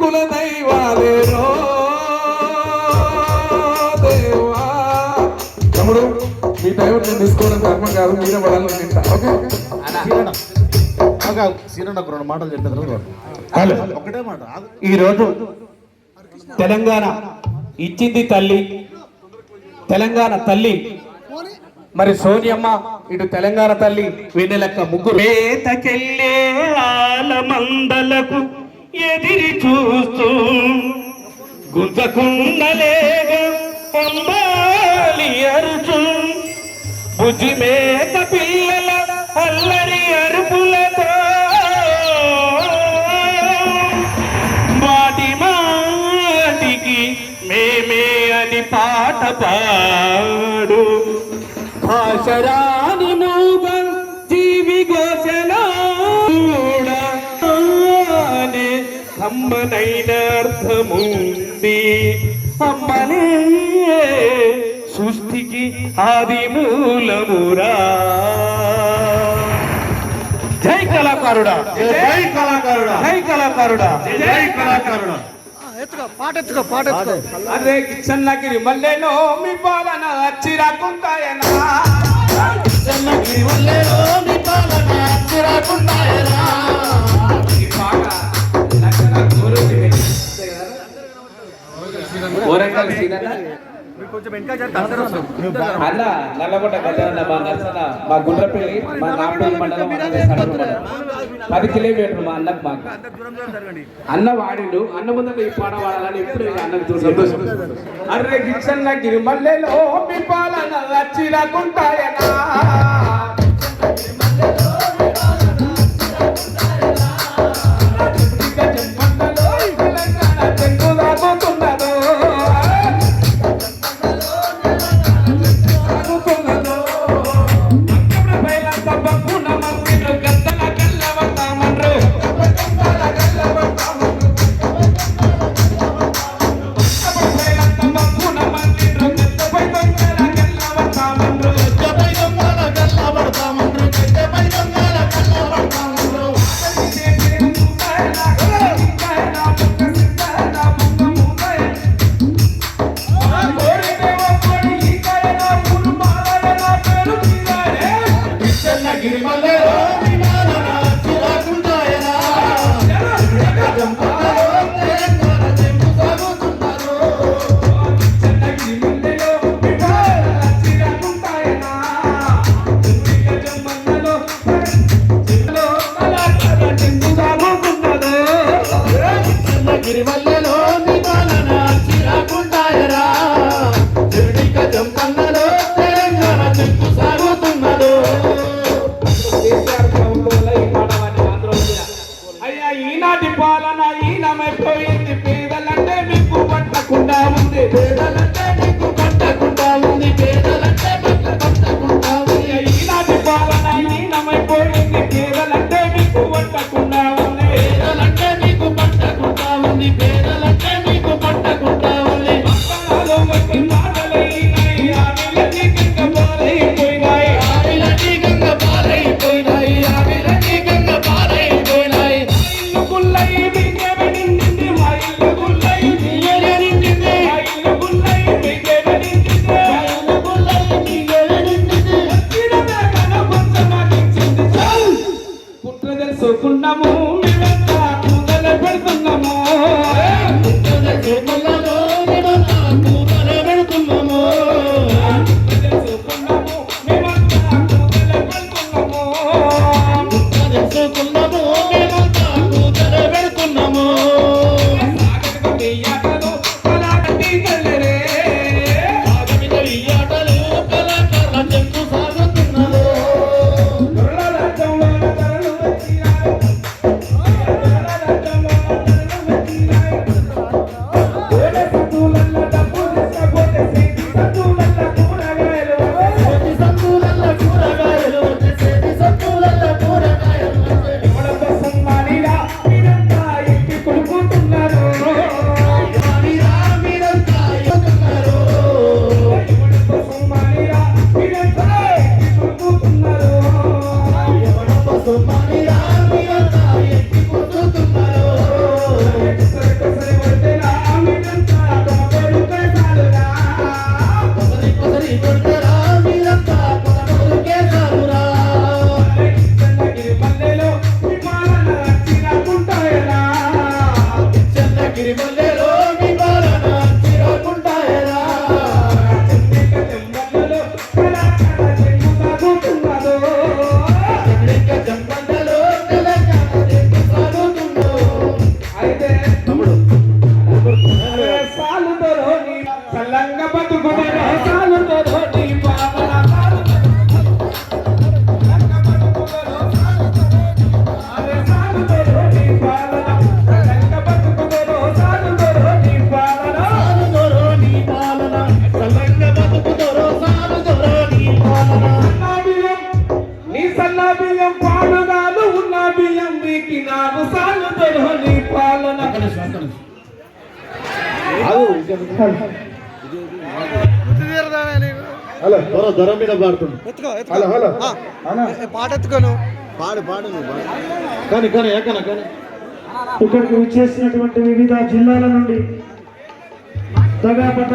కుల దైవాలేరో తమ్ముడు మీ దైవం నేను తీసుకోవడం కాదు మీరే ఓకే? మాటలు హలో. ఈరోజు తెలంగాణ ఇచ్చింది తల్లి. తెలంగాణ తల్లి. మరి సోనియమ్మ ఇటు తెలంగాణ తల్లి వెన్నెలక్క ముగ్గురు. ఎదిరి చూస్తూ గుంజకుండలేగ పంబాలి అరుచు. బుజ్జి మేక పిల్లల అల్లరి అరుపులతో మాటి మాటికి మేమే అని పాట పాడు. భాషరా అమ్మనైన అర్థముంది. అమ్మనే సృష్టికి ఆది మూలమురా. జై కళాకారుడా. జై కళాకారుడా. జై కళాకారుడా. జై కళాకారుడా. అరే కిచ్చన్నగిరి మల్లెలో మీ పాలన వచ్చి రాకుంటాయనా కిచ్చన్నగిరి మల్లెలో మీ పాలన వచ్చి అన్న నల్లగొండ గజాన్న మా నర్సన మా గుండ్రపల్లి మా నాపల్లి మండలం పది కిలోమీటర్లు మా అన్నకు మాకు. అన్న వాడిండు అన్న ముందర ఈ పాట వాడాలని ఎప్పుడు అన్నకు చూసి. అర్రే గిచ్చన్న గిరిమల్లెలో మీ పాలన seguir mandando. సన్నాబియ్యం పాడుగాను ఉన్న బియ్యం నీకి నాకు సాగుదరో నీ పాలన హలో దొర దొర మీద పాడుతుంది హలో హలో. పాట ఎత్తుకోను. పాడు పాడు నువ్వు పాడు. కానీ కానీ ఏకనా కానీ. ఇక్కడికి విచ్చేసినటువంటి వివిధ జిల్లాల నుండి దగాపట్ట